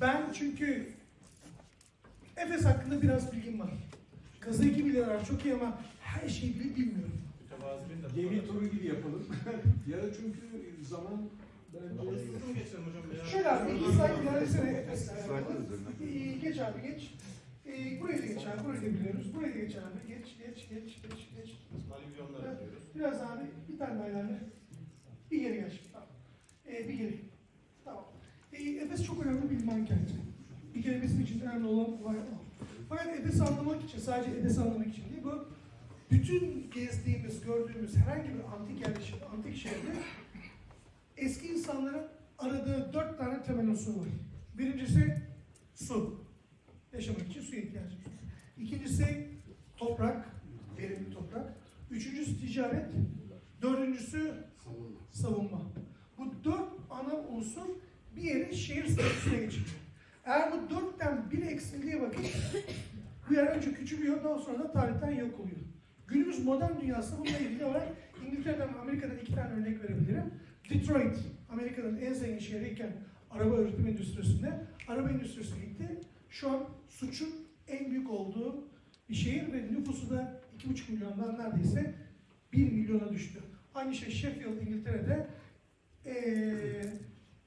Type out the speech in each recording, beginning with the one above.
Ben çünkü Efes hakkında biraz bilgim var. Kazıyı biliyorlar çok iyi ama her şeyi bile bilmiyorum. Gemi turu gibi yapalım. ya da çünkü zaman bence... Şöyle abi iki slide ilerlesene Efes'le alakalı. Ee, geç abi geç. Ee, buraya da geç abi burayı da biliyoruz. Buraya da geç abi geç geç geç geç geç. Biraz abi bir tane daha ilerle. Bir geri gel şimdi. Tamam. Ee, bir geri. Efes çok önemli bir liman kenti. Bir kere bizim için önemli olan olay o. Fakat Efes'i anlamak için, sadece Efes'i anlamak için değil bu. Bütün gezdiğimiz, gördüğümüz herhangi bir antik yerleşim, antik şehirde eski insanların aradığı dört tane temel unsur var. Birincisi su. Yaşamak için suya ihtiyacımız var. İkincisi toprak, verimli toprak. Üçüncüsü ticaret. Dördüncüsü savunma. Bu dört ana unsur bir yeri şehir statüsüne geçiriyor. Eğer bu dörtten biri eksildiği vakit bu yer önce küçülüyor, daha sonra da tarihten yok oluyor. Günümüz modern dünyasında bununla ilgili olarak İngiltere'den Amerika'dan iki tane örnek verebilirim. Detroit, Amerika'nın en zengin şehriyken araba üretim endüstrisinde, araba endüstrisi gitti. Şu an suçun en büyük olduğu bir şehir ve nüfusu da 2,5 milyondan neredeyse 1 milyona düştü. Aynı şey Sheffield, İngiltere'de eee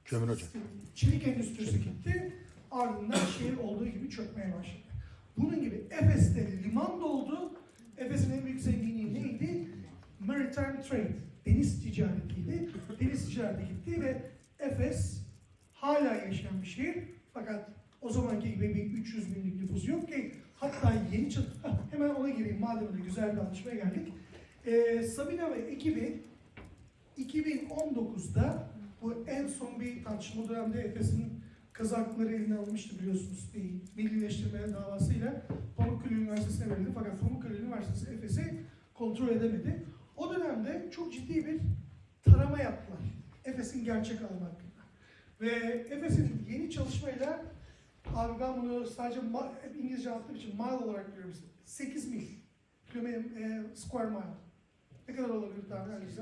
Kömür ocağı. Çelik endüstrisi gitti. Ardından şehir olduğu gibi çökmeye başladı. Bunun gibi Efes'te liman doldu. Efes'in en büyük zenginliği neydi? Maritime trade. Deniz ticaretiydi. Deniz ticareti gitti ve Efes hala yaşayan bir şehir. Fakat o zamanki gibi bir 300 binlik nüfusu yok ki. Hatta yeni çat... Hah, hemen ona gireyim madem öyle güzel bir anlaşmaya geldik. Ee, Sabina ve ekibi 2019'da bu en son bir tartışma dönemde Efes'in kazakları eline alınmıştı biliyorsunuz bir millileştirme davasıyla Pamukkale Üniversitesi'ne verildi fakat Pamukkale Üniversitesi Efes'i kontrol edemedi. O dönemde çok ciddi bir tarama yaptılar Efes'in gerçek alanı hakkında. Ve Efes'in yeni çalışmayla abi ben bunu sadece İngilizce anlattığım için mile olarak biliyorum. 8 mil. Kilometre, e, square mile. Ne kadar olabilir daha öncesi?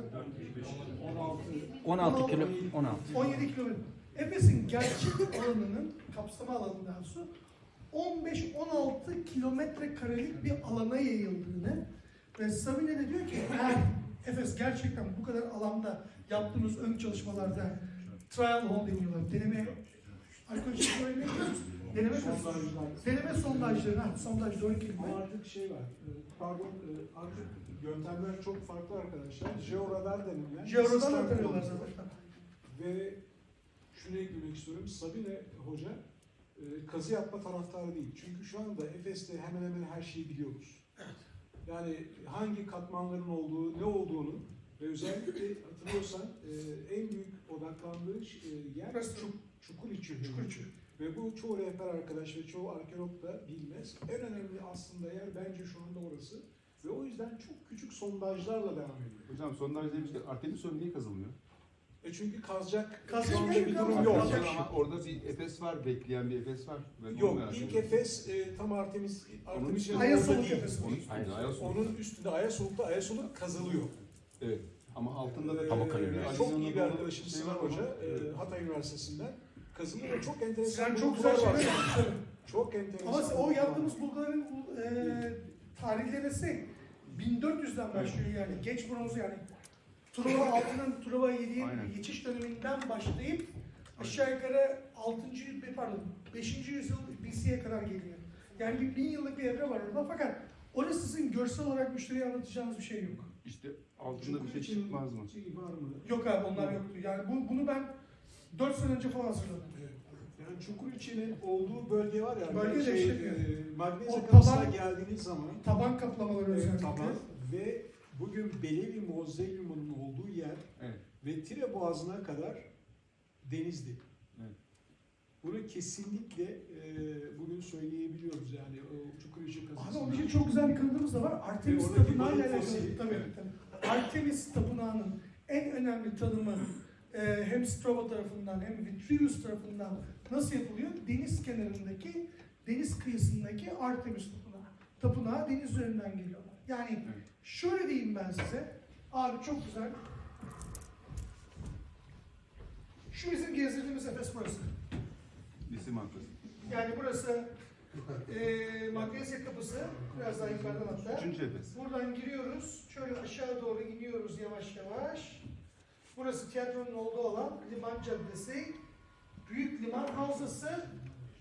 16 16 kilo 16. 17 kilometre. Efes'in gerçek alanının, kapsama alanı daha doğrusu 15-16 kilometre karelik bir alana yayıldığını ve Sabine de diyor ki eğer Efes gerçekten bu kadar alanda yaptığımız ön çalışmalarda trial hole deniyorlar. Deneme arkeolojik böyle ne diyoruz? Deneme sondajlar. Deneme sondajları. Ha, sondaj doğru kelime. Ama artık şey var, e, pardon e, artık yöntemler çok farklı arkadaşlar. Jeoradar denilen tanıyorlar kullanıyorlar. zaten. Ve şunu eklemek istiyorum. Sabine Hoca e, kazı yapma taraftarı değil. Çünkü şu anda Efes'te hemen hemen her şeyi biliyoruz. Yani hangi katmanların olduğu, ne olduğunu ve özellikle hatırlıyorsan e, en büyük odaklandığı e, yer çuk, Çukuriçi. Çukurçu. Ve bu çoğu rehber arkadaş ve çoğu arkeolog da bilmez. En önemli aslında yer bence şu anda orası. Ve o yüzden çok küçük sondajlarla devam ediyor. Hocam sondaj demişken Artemisyon niye kazılmıyor? E çünkü kazacak şey bir durum yok. Ama orada bir Efes var, bekleyen bir Efes var. Ben Yok, ilk. Efes e, tam Artemis, Artemis yanında Ayasoluk değil. Efes. Onun üstünde, Aynen. Ayasoluk. Onun üstünde Ayasoluk'ta Ayasoluk kazılıyor. Evet. Ama altında da Ee, çok iyi bir arkadaşım şey Sinan var Hoca, e. Hatay Üniversitesi'nden kazılıyor ve çok enteresan Sen çok güzel var. şeyler yapmışsın. Çok enteresan. Ama o yaptığımız bulguların e, tarihlemesi 1400'den başlıyor yani. Geç bronz yani. Truva altının Truva 7'ye Aynen. geçiş döneminden başlayıp aşağı yukarı 6. yüzyıl, pardon 5. yüzyıl BC'ye kadar geliyor. Yani bir bin yıllık bir evre var orada fakat orası sizin görsel olarak müşteriye anlatacağınız bir şey yok. İşte altında bir şey çıkmaz mı? Şeyi var mı? Yok abi onlar yoktu. Yani bu, bunu ben 4 sene önce falan hazırladım. Yani Çukurçi'nin olduğu bölge var ya. Bölge şey, değiştirmiyor. e, Magnezya kapısına taban- geldiğiniz zaman Taban kaplamaları Evet, özellikle. taban ve bugün Belevi Mausoleum'un olduğu yer Evet. ve Tire Boğazı'na kadar denizdi. Evet. Bunu kesinlikle e, bugün söyleyebiliyoruz yani o Çukurişi Abi kazası. onun için çok güzel bir kanıtımız da var. Artemis oradaki Tapınağı ile balık alakalı. Tabii, tabii. Artemis Tapınağı'nın en önemli tanımı e, hem Strabo tarafından hem Vitruvius tarafından nasıl yapılıyor? Deniz kenarındaki, deniz kıyısındaki Artemis Tapınağı. Tapınağa deniz üzerinden geliyorlar. Yani şöyle diyeyim ben size. Abi çok güzel. Şu bizim gezdirdiğimiz Efes burası. Biz Simankos. Yani burası e, Magnesia kapısı. Biraz daha yukarıdan hatta. Üçüncü Efes. Buradan giriyoruz. Şöyle aşağı doğru iniyoruz yavaş yavaş. Burası tiyatronun olduğu alan. Liman Caddesi. Büyük liman havzası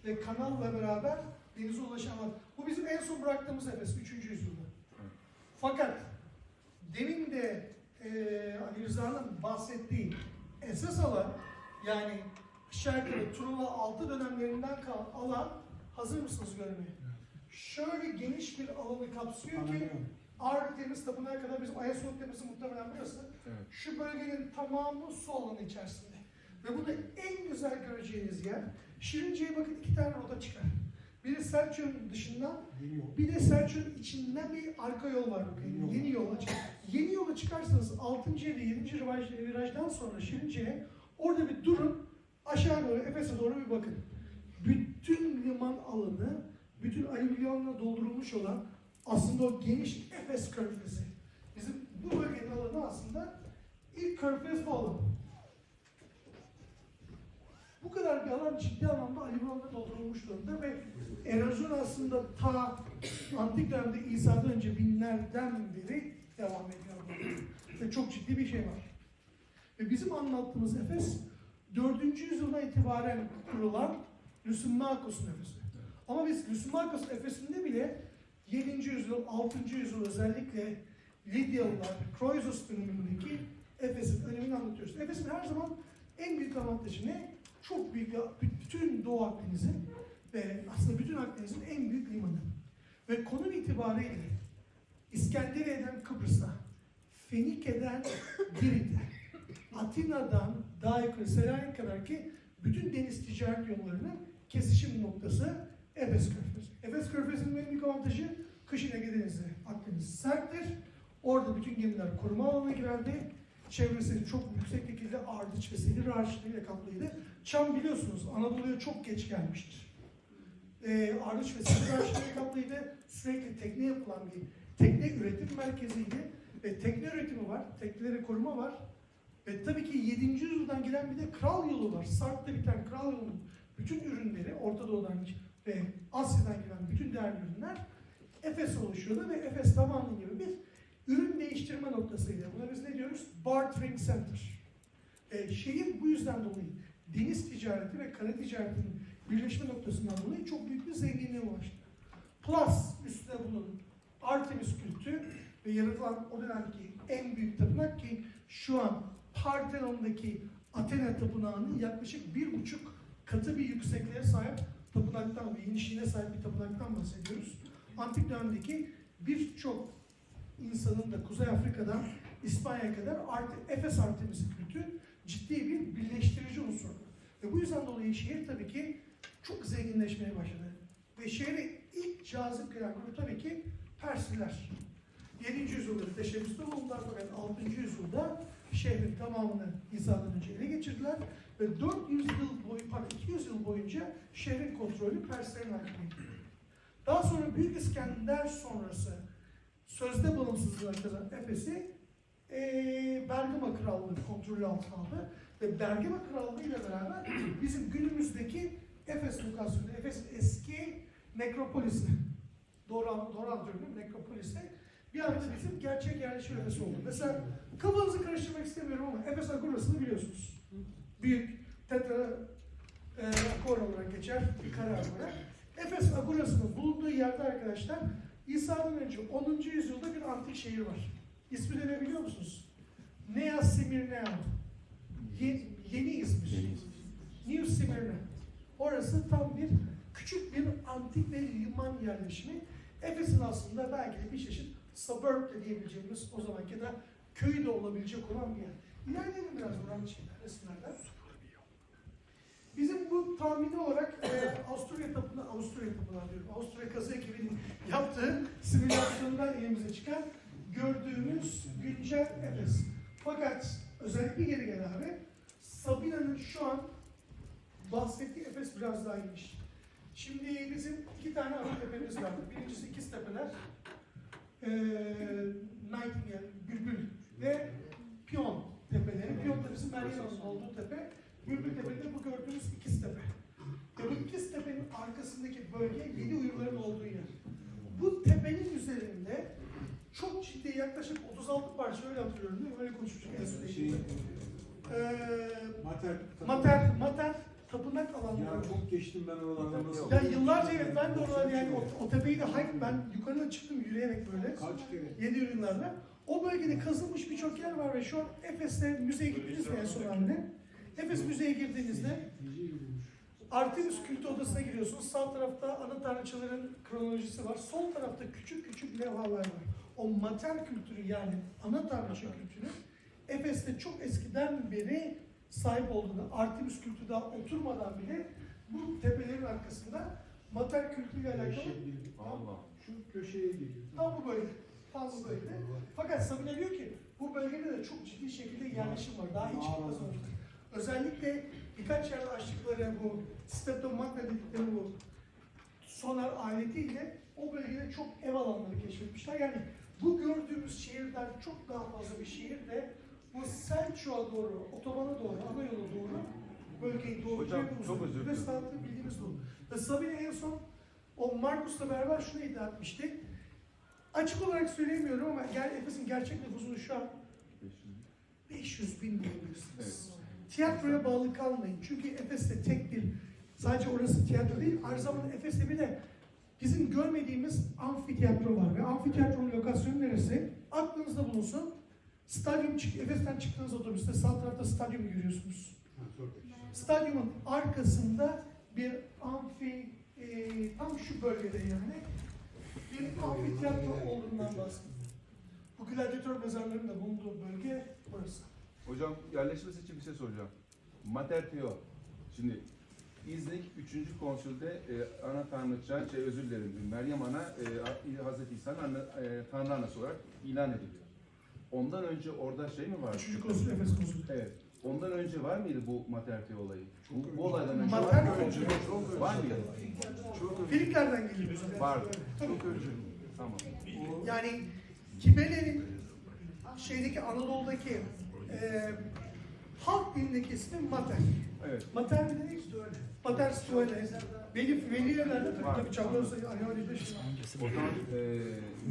ve kanalla beraber denize ulaşan alan. Bu bizim en son bıraktığımız Efes 3. yüzyılda. Fakat demin de e, Ali Rıza'nın bahsettiği esas alan yani aşağı yukarı Truva 6 dönemlerinden kalan alan hazır mısınız görmeye? Şöyle geniş bir alanı kapsıyor ki Artemis Tapınağı kadar bizim Ayasofya Tepesi muhtemelen burası. Evet. Şu bölgenin tamamı su alanı içerisinde. Ve burada en güzel göreceğiniz yer, Şirince'ye bakın iki tane rota çıkar. Biri Selçuk'un dışından, bir de Selçuk'un içinden bir arka yol var. Yeni yol. Yeni yola çık. Yeni yola çıkarsanız 6. ve 7. viraj, virajdan sonra Şirince'ye orada bir durun, aşağı doğru Efes'e doğru bir bakın. Bütün liman alanı, bütün alüvyonla doldurulmuş olan aslında o geniş Efes körfezi. Bizim bu bölgenin alanı aslında ilk körfez bu alan. Bu kadar bir alan ciddi anlamda alüvyonla doldurulmuş durumda ve erozyon aslında ta antik dönemde İsa'dan önce binlerden beri devam ediyor. ve çok ciddi bir şey var. Ve bizim anlattığımız Efes 4. yüzyıldan itibaren kurulan Lysimachos'un Efes'i. Ama biz Lysimachos'un Efes'inde bile 7. yüzyıl, 6. yüzyıl özellikle Lidyalılar, Kroisos dönemindeki Efes'in önemini anlatıyoruz. Efes'in her zaman en büyük avantajı ne? Çok büyük, bütün Doğu Akdeniz'in ve aslında bütün Akdeniz'in en büyük limanı. Ve konum itibariyle İskenderiye'den Kıbrıs'a, Fenike'den Girit'e, Atina'dan daha yukarı Selanik'e kadar ki bütün deniz ticaret yollarının kesişim noktası Efes Körfezi. Efes Körfezi'nin en büyük avantajı kışın Ege Denizi, Akdeniz serttir. Orada bütün gemiler koruma alanına girerdi. Çevresi çok yüksek şekilde ardıç ve sedir ağaçlarıyla kaplıydı. Çam biliyorsunuz Anadolu'ya çok geç gelmiştir. Ee, ardıç ve sedir ağaçlarıyla kaplıydı. Sürekli tekne yapılan bir tekne üretim merkeziydi. Ve tekne üretimi var, tekneleri koruma var. Ve tabii ki 7. yüzyıldan gelen bir de kral yolu var. Sarp'ta biten kral yolunun bütün ürünleri Orta Doğu'dan ve Asya'dan gelen bütün değerli ürünler Efes oluşuyordu ve Efes tamamı gibi bir ürün değiştirme noktasıydı. Buna biz ne diyoruz? Bartering Center. E, şehir bu yüzden dolayı deniz ticareti ve kara ticaretinin birleşme noktasından dolayı çok büyük bir zenginliğe ulaştı. Plus üstüne bunun Artemis kültü ve yaratılan o dönemki en büyük tapınak ki şu an Partenon'daki Athena tapınağının yaklaşık bir buçuk katı bir yüksekliğe sahip tapınaktan ve genişliğine sahip bir tapınaktan bahsediyoruz. Antik dönemdeki birçok insanın da Kuzey Afrika'dan İspanya'ya kadar Arte, Efes Artemis'i kültü ciddi bir birleştirici unsur. Ve bu yüzden dolayı şehir tabii ki çok zenginleşmeye başladı. Ve şehre ilk cazip gelen grup tabii ki Persliler. 7. yüzyılda teşebbüste bulundular fakat 6. yüzyılda şehrin tamamını İsa'dan önce ele geçirdiler ve 400 yıl boyu, pardon 200 yıl boyunca şehrin kontrolü Perslerin hakimiydi. Daha sonra Büyük İskender sonrası sözde bağımsızlığa kazanan Efes'i eee Bergama Krallığı kontrolü altına aldı ve Bergama Krallığı ile beraber bizim günümüzdeki Efes lokasyonu, Efes eski nekropolisi, doğru, doğru anlatıyorum? Nekropolisi bir anda bizim gerçek yerleşim Efes oldu. Mesela kafanızı karıştırmak istemiyorum ama Efes Agorası'nı biliyorsunuz. Büyük tetra e, akor olarak geçer bir kare agora. Efes Agorası'nın bulunduğu yerde arkadaşlar İsa'dan önce 10. yüzyılda bir antik şehir var. İsmi ne biliyor musunuz? Nea Simirnea. Ye, yeni İzmir. New Smyrna. Orası tam bir küçük bir antik ve liman yerleşimi. Efes'in aslında belki de bir çeşit suburb de diyebileceğimiz o zamanki de köy de olabilecek olan bir yer. İlerleyelim biraz buranın şeyler, resimlerden. Bizim bu tahmini olarak e, Avusturya Tapınağı, Avusturya Tapınağı diyorum, Avusturya Kazı ekibinin yaptığı simülasyondan elimize çıkan gördüğümüz güncel Efes. Fakat özellikle geri gel abi, Sabina'nın şu an bahsettiği Efes biraz daha iyiymiş. Şimdi bizim iki tane ana tepemiz var. Birincisi ikiz tepeler. Ee, Nightingale, Bülbül ve Piyon tepeleri. Piyon tepesi Meryem'in olduğu tepe. Bülbül tepe de bu gördüğünüz ikiz tepe. Ve bu ikiz arkasındaki bölge yedi uyurların olduğu yer. Bu tepenin üzerinde çok ciddi yaklaşık 36 parça öyle hatırlıyorum değil mi? Öyle konuşmuştuk en son Şey, eğitimde. Ee, mater, mater, mater tapınak alanları. Ya çok geçtim ben oralardan nasıl? Ya yıllarca evet ben de oralar yani o, o tepeyi de hike ben yukarıdan çıktım yürüyerek böyle. Kaç kere? 7 yıllarda. O bölgede kazılmış birçok yer var ve şu an Efes'te müzeye gittiniz mi en son halde? Efes müzeye girdiğinizde. Artemis Kültü Odası'na giriyorsunuz. Sağ tarafta ana tanrıçaların kronolojisi var. Sol tarafta küçük küçük levhalar var. O mater kültürü yani ana tanrıça kültürü Efes'te çok eskiden beri sahip olduğunu, Artemis kültü daha oturmadan bile bu tepelerin arkasında mater kültürüyle alakalı Allah. Şu köşeye geliyor. tam bu bölge. Tam bu bölgede. Fakat Sabine diyor ki bu bölgede de çok ciddi şekilde yerleşim var. Daha hiç çıkmaz olmuş. Özellikle birkaç yerde açtıkları bu steptomagna dedikleri bu sonar aletiyle o bölgede çok ev alanları keşfetmişler. Yani bu gördüğümüz şehirden çok daha fazla bir şehir de bu Selçuk'a doğru, otobana doğru, ana yola doğru bölgeyi doğru Hocam, uzun çok özür Ve dilerim. sanatı bildiğimiz bu. Ve Sabine en son o Markus'la beraber şunu iddia etmişti. Açık olarak söylemiyorum ama ger Efes'in gerçek nüfusunu şu an 500 bin diyebilirsiniz. Tiyatroya bağlı kalmayın. Çünkü Efes'te tek bir, sadece orası tiyatro değil, aynı zamanda Efes'te bir de bizim görmediğimiz amfiteyatro var. Ve amfiteyatronun lokasyonu neresi? Aklınızda bulunsun. Stadyum, çık Efes'ten çıktığınız otobüste sağ tarafta stadyumu görüyorsunuz. Stadyumun arkasında bir amfi, e, tam şu bölgede yani, bir amfiteyatro olduğundan bahsediyor. Bu gladyatör mezarlarının da bulunduğu bölge burası. Hocam yerleşmesi için bir şey soracağım. Mater. Şimdi İznik 3. konsülde e, ana tanrıça, şey özür dilerim, Meryem Ana e, Hazreti İsa'nın anne, e, tanrı anası olarak ilan ediliyor. Ondan önce orada şey mi var? Üçüncü konsul Efes konsulu. Evet. Ondan önce var mıydı bu Mater olayı? Bu, bu olaydan önce Mater var mıydı? Var mıydı? Çok özür Filiklerden geliyor. Vardı. Tabii. Çok önce. Tamam. Yani Kibele'nin şeydeki Anadolu'daki e, halk dilindeki ismi Mater. Evet. Mater ne demek? Mater Stuele. Veli, velilerde tabii Var. tabii çağlarsa Alemana'da şey. O zaman e,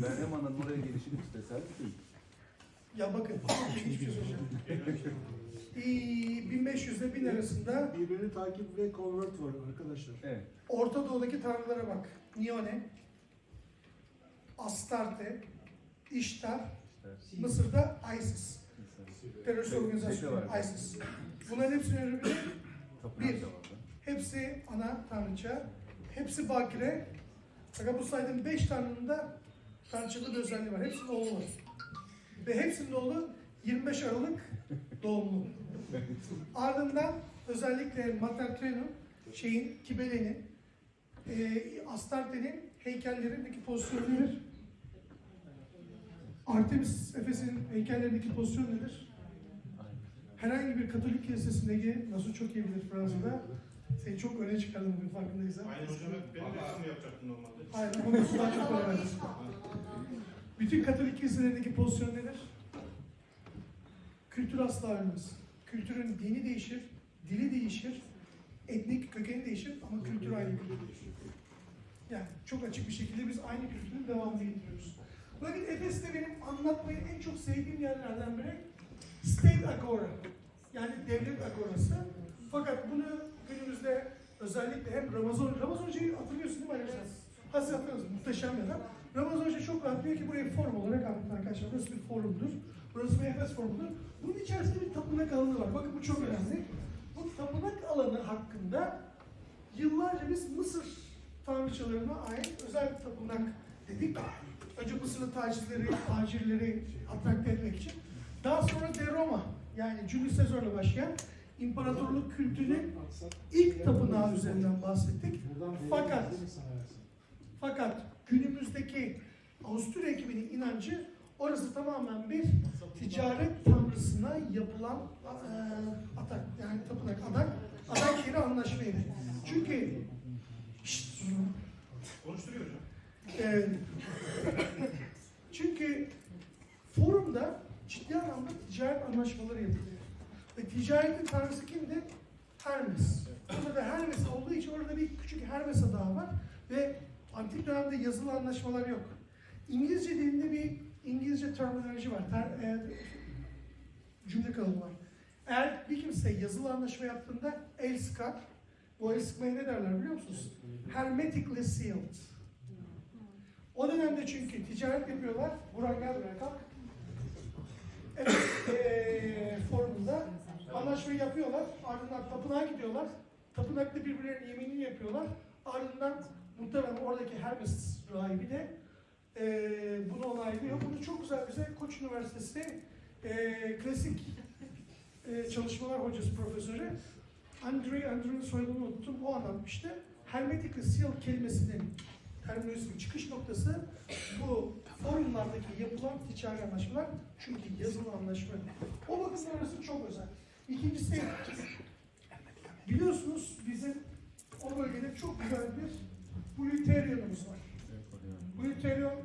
Meryem Ana'nın oraya gelişini tesadüf değil. Ya bakın, hiçbir şey söyleyeceğim. Ee, 1500 ile 1000 arasında Birbirini takip ve convert var arkadaşlar. Evet. Orta Doğu'daki tanrılara bak. Nione, Astarte, İştar, Mısır'da Isis. Terörist organizasyonu. ISIS. Bunların hepsini öğrenebilir. Tapınak Bir. Hepsi ana tanrıça. Hepsi bakire. Fakat bu saydığım beş tanrının da tanrıçalı bir özelliği var. Hepsinin oğlu var. Ve hepsinin oğlu 25 Aralık doğumlu. Ardından özellikle Mater Trenum, şeyin, Kibele'nin, e, Astarte'nin heykellerindeki pozisyonu nedir? Artemis Efes'in heykellerindeki pozisyon nedir? Herhangi bir Katolik kilisesindeki, nasıl çok iyi bilir Fransa'da, seni çok öne çıkardım bugün farkındaysan. Aynen hocam benim resmimi yapacaktın normalde. Aynen, ama bu daha çok verdim. Bütün Katolik kiliselerindeki pozisyon nedir? Kültür asla ölmez. Kültürün dini değişir, dili değişir, etnik kökeni değişir ama kültür aynı kültür değişir. Yani çok açık bir şekilde biz aynı kültürün devamını getiriyoruz. Bakın Efes'te benim anlatmayı en çok sevdiğim yerlerden biri State Agora. Yani devlet agorası. Fakat bunu günümüzde özellikle hem Ramazan, Ramazan Hoca'yı hatırlıyorsun değil mi Aleyhisselam? Hasret hatırlıyorsun, muhteşem bir adam. Ramazan Hoca çok rahat diyor ki burayı forum olarak anlatın arkadaşlar. Burası bir forumdur. Burası bir Efes forumudur. Bunun içerisinde bir tapınak alanı var. Bakın bu çok önemli. Bu tapınak alanı hakkında yıllarca biz Mısır tanrıçalarına ait özel bir tapınak dedik. Önce Mısırlı tacirleri, tacirleri atrakte etmek için. Daha sonra de Roma yani Julius Caesar'la başlayan imparatorluk kültünün ilk tapınağı üzerinden bahsettik. Fakat-. Fakat günümüzdeki Avusturya ekibinin inancı orası tamamen bir ticaret tanrısına yapılan eee, atak yani tapınak adak adak yeri anlaşmaydı. Çünkü Şşt, Konuşturuyor hocam. Ee, çünkü forumda ciddi anlamda ticaret anlaşmaları yapılıyor. Ve ticaretin tanrısı kimdi? Hermes. Orada da Hermes olduğu için orada bir küçük Hermes dağı var ve antik dönemde yazılı anlaşmalar yok. İngilizce dilinde bir İngilizce terminoloji var. Ter, e, cümle kalıbı var. Eğer bir kimse yazılı anlaşma yaptığında el sıkar. Bu el sıkmaya ne derler biliyor musunuz? Hermetically sealed. O dönemde çünkü ticaret yapıyorlar. Burak gel buraya kalk. Evet, eee forumunda anlaşmayı yapıyorlar. Ardından tapınağa gidiyorlar. Tapınakta birbirlerinin yeminini yapıyorlar. Ardından muhtemelen oradaki Hermes rahibi de eee bunu onaylıyor. Bunu çok güzel bize Koç Üniversitesi eee, klasik eee, çalışmalar hocası profesörü Andre Andrew'un soyadını unuttum. O anlatmıştı. Hermetic seal kelimesinin terminolojisinin çıkış noktası bu forumlardaki yapılan ticari anlaşmalar çünkü yazılı anlaşma. O bakımdan orası çok özel. İkincisi biliyorsunuz bizim o bölgede çok güzel bir Blüterian'ımız var. Blüterian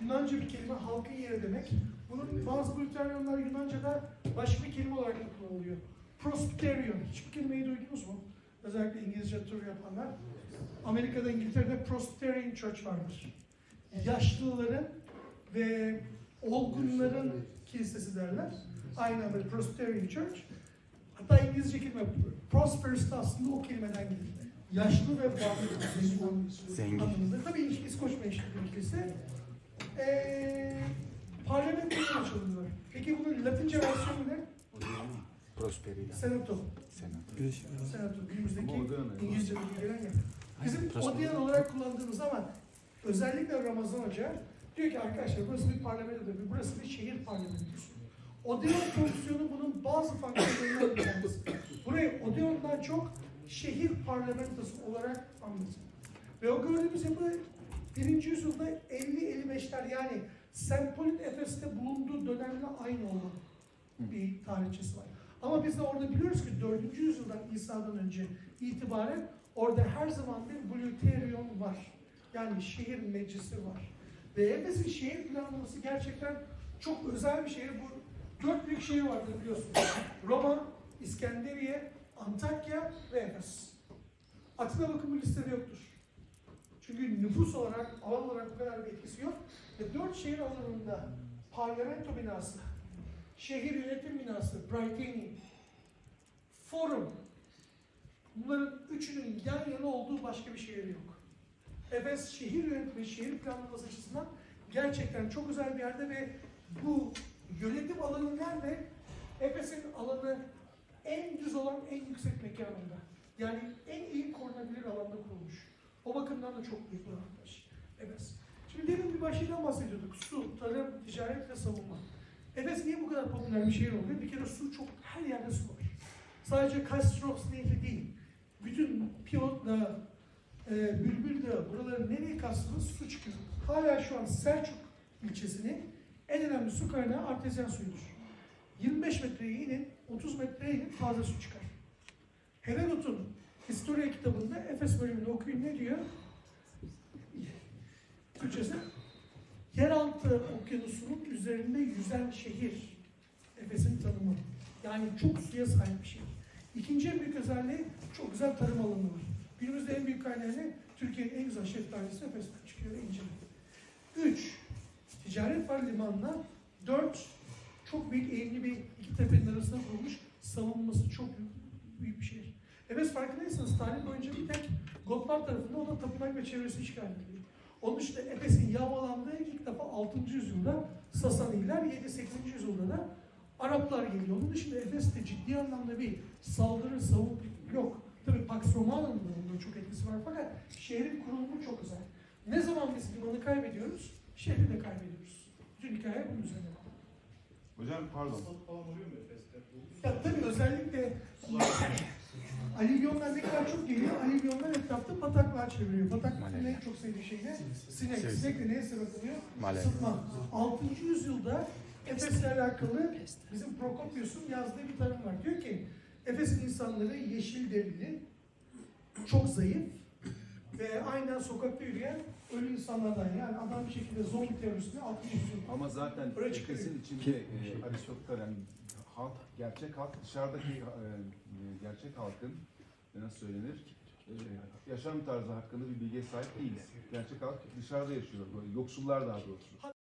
Yunanca bir kelime halkın yeri demek. Bunun bazı Blüterianlar Yunanca'da başka bir kelime olarak da kullanılıyor. Prosperion. Hiçbir kelimeyi duydunuz mu? Özellikle İngilizce tur yapanlar. Amerika'da, İngiltere'de Presbyterian Church vardır. Yaşlıların ve olgunların kilisesi derler. Aynı adı Presbyterian Church. Hatta İngilizce kelime prosperous da aslında o kelimeden gelir. Yaşlı ve varlıklı. Zengin. Anlamında. Tabii İskoç menşeli bir kilise. Ee, parlamentoya açıldılar. Peki bunun Latince versiyonu ne? Prosperity. Senato. Senat. Senato günümüzdeki Ama o da önemli. İngilizce bilgilen ya. Bizim Prosperity. Odeon olarak kullandığımız ama özellikle Ramazan Hoca diyor ki arkadaşlar burası bir parlamento burası bir şehir parlamentosu. Odeon fonksiyonu bunun bazı fonksiyonlarından bir tanesi. Burayı Odeon'dan çok şehir parlamentosu olarak anlatın. Ve o gördüğümüz yapı 1. yüzyılda 50-55'ler yani Sempolit Efes'te bulunduğu dönemle aynı olan bir tarihçesi var. Ama biz de orada biliyoruz ki 4. yüzyıldan İsa'dan önce itibaren orada her zaman bir Blüterion var. Yani şehir meclisi var. Ve Efes'in şehir planlaması gerçekten çok özel bir şehir. Bu dört büyük şehir vardır biliyorsunuz. Roma, İskenderiye, Antakya ve Efes. Atina bakın bu listede yoktur. Çünkü nüfus olarak, alan olarak bu kadar bir etkisi yok. Ve dört şehir alanında parlamento binası, şehir yönetim binası, Brytani, forum, bunların üçünün yan yana olduğu başka bir şehir yok. Efes şehir yönetimi, şehir planlaması açısından gerçekten çok özel bir yerde ve bu yönetim alanı nerede? Efes'in alanı en düz olan en yüksek mekanında. Yani en iyi korunabilir alanda kurulmuş. O bakımdan da çok büyük bir avantaj. Efes. Şimdi demin bir başlıktan bahsediyorduk. Su, tarım, ticaret ve savunma. Efes niye bu kadar popüler bir şehir oldu? Bir kere su çok, her yerde su var. Sadece Kastros Nehri değil. Bütün Piyot Dağı, e, Bülbül Dağı, buraları nereye kastınız su çıkıyor. Hala şu an Selçuk ilçesinin en önemli su kaynağı artezyen suyudur. 25 metreye inin, 30 metreye inin taze su çıkar. Herodot'un Historia kitabında Efes bölümünü okuyun ne diyor? Türkçesi yeraltı okyanusunun üzerinde yüzen şehir Efes'in tanımı. Yani çok suya sahip bir şehir. İkinci en büyük özelliği çok güzel tarım alanı var. Günümüzde en büyük kaynağı? Türkiye'nin en güzel şeftalisi Efes'ten çıkıyor İncir'de. Üç, ticaret var limanla. Dört, çok büyük eğimli bir iki tepenin arasında kurulmuş savunması çok büyük, büyük bir şehir. Efes farkındaysanız tarih boyunca bir tek Gotlar tarafında o da tapınak ve çevresi işgal ediliyor. Onun dışında Efes'in yağmalandığı ilk defa 6. yüzyılda Sasaniler, 7-8. yüzyılda da Araplar geliyor. Onun dışında Efes'te ciddi anlamda bir saldırı, savunma yok. Tabii Pax Romana'nın da bunun çok etkisi var fakat şehrin kurulumu çok özel. Ne zaman biz limanı kaybediyoruz, şehri de kaybediyoruz. Bütün hikaye bunun üzerine. Hocam pardon. Ya tabii özellikle Alilyonlar ne kadar çok geliyor, Alilyonlar etrafta pataklar çeviriyor. Patak Malezya. en çok sevdiği şey ne? Sinek. Sinek de neye sebep oluyor? Sıtma. 6. yüzyılda Efes'le alakalı bizim Prokopius'un yazdığı bir tanım var. Diyor ki Efes'in insanları yeşil derili, çok zayıf ve aynen sokakta yürüyen ölü insanlardan yani adam bir şekilde zombi teröristine 6. yüzyılda. Ama zaten Öyle. Efes'in içinde e, Aristoteles yani halk, gerçek halk dışarıdaki e, gerçek halkın e, nasıl söylenir? e, yaşam tarzı hakkında bir bilgiye sahip değiliz. Gerçek halk dışarıda yaşıyor. Yoksullar daha doğrusu.